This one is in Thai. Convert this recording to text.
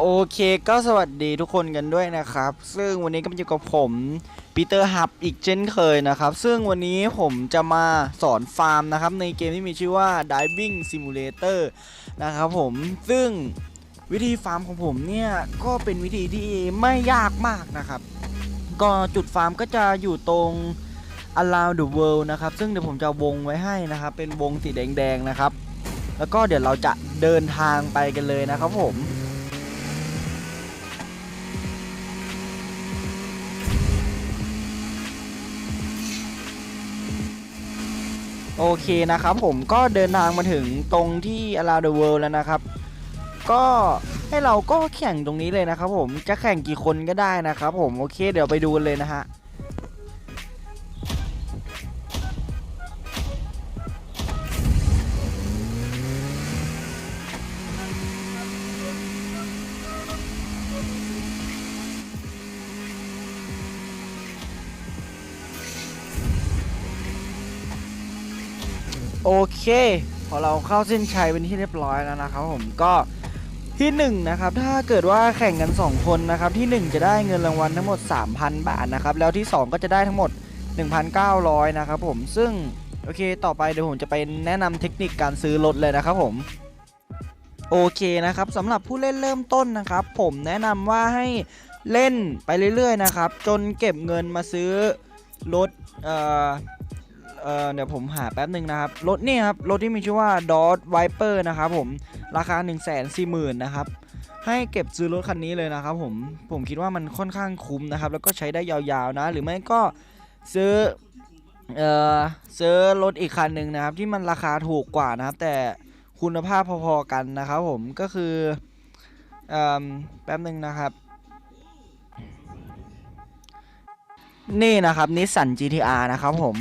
โอเคก็สวัสดีทุกคนกันด้วยนะครับ ซึ่งวันนี้ก็อยู่กับผมปีเตอร์ฮับอีกเช่นเคยนะครับ ซึ่งวันนี้ผมจะมาสอนฟาร์มนะครับ ในเกมที่มีชื่อว่า Diving Simulator นะครับผมซึ่งวิธีฟาร์มของผมเนี่ย ก็เป็นวิธีที่ไม่ยากมากนะครับ ก็จุดฟาร์มก็จะอยู่ตรง around the world นะครับ ซึ่งเดี๋ยวผมจะวงไว้ให้นะครับ เป็นวงสีแดงๆนะครับ แล้วก็เดี๋ยวเราจะเดินทางไปกันเลยนะครับผม โอเคนะครับผมก็เดินทางมาถึงตรงที่ around the world แล้วนะครับ ก็ให้เราก็แข่งตรงนี้เลยนะครับผมจะแข่งกี่คนก็ได้นะครับผมโอเคเดี๋ยวไปดูเลยนะฮะ โอเค พอเราเข้าเส้นชัยเป็นที่เรียบร้อยแล้วนะครับผมก็ที่1นงนะครับถ้าเกิดว่าแข่งกัน 2 คนนะครับที่ 1 จะได้เงินรางวัลทั้งหมด 3,000 บาทนะครับแล้วที่ 2 ก็จะได้ทั้งหมด 1,900 นะครับผมซึ่งโอเค ต่อไปเดี๋ยวผมจะไปแนะนำเทคนิคการซื้อรถเลยนะครับผมโอเคนะครับสำหรับผู้เล่นเริ่มต้นนะครับ ผมแนะนำว่าให้เล่นไปเรื่อยๆนะครับ จนเก็บเงินมาซื้อรถเอ่อ ออเดี๋ยวผมหาแป๊บหนึ่งนะครับ รถนี่ครับ รถที่มีชื่อว่า Dodge Viper นะครับผม ราคา 1 4 0 0 0 0นะครับ ให้เก็บซื้อรถคันนี้เลยนะครับผม ผมคิดว่ามันค่อนข้างคุ้มนะครับ แล้วก็ใช้ได้ยาวๆนะ หรือไม่ก็ซื้อ เอ่อ ซื้อรถอีกคันหนึ่งนะครับ ที่มันราคาถูกกว่านะครับ แต่คุณภาพพอๆกันนะครับผม ก็คือเออแป๊บหนึ่งนะครับนี่นะครับนิสสัน GTR นะครับผม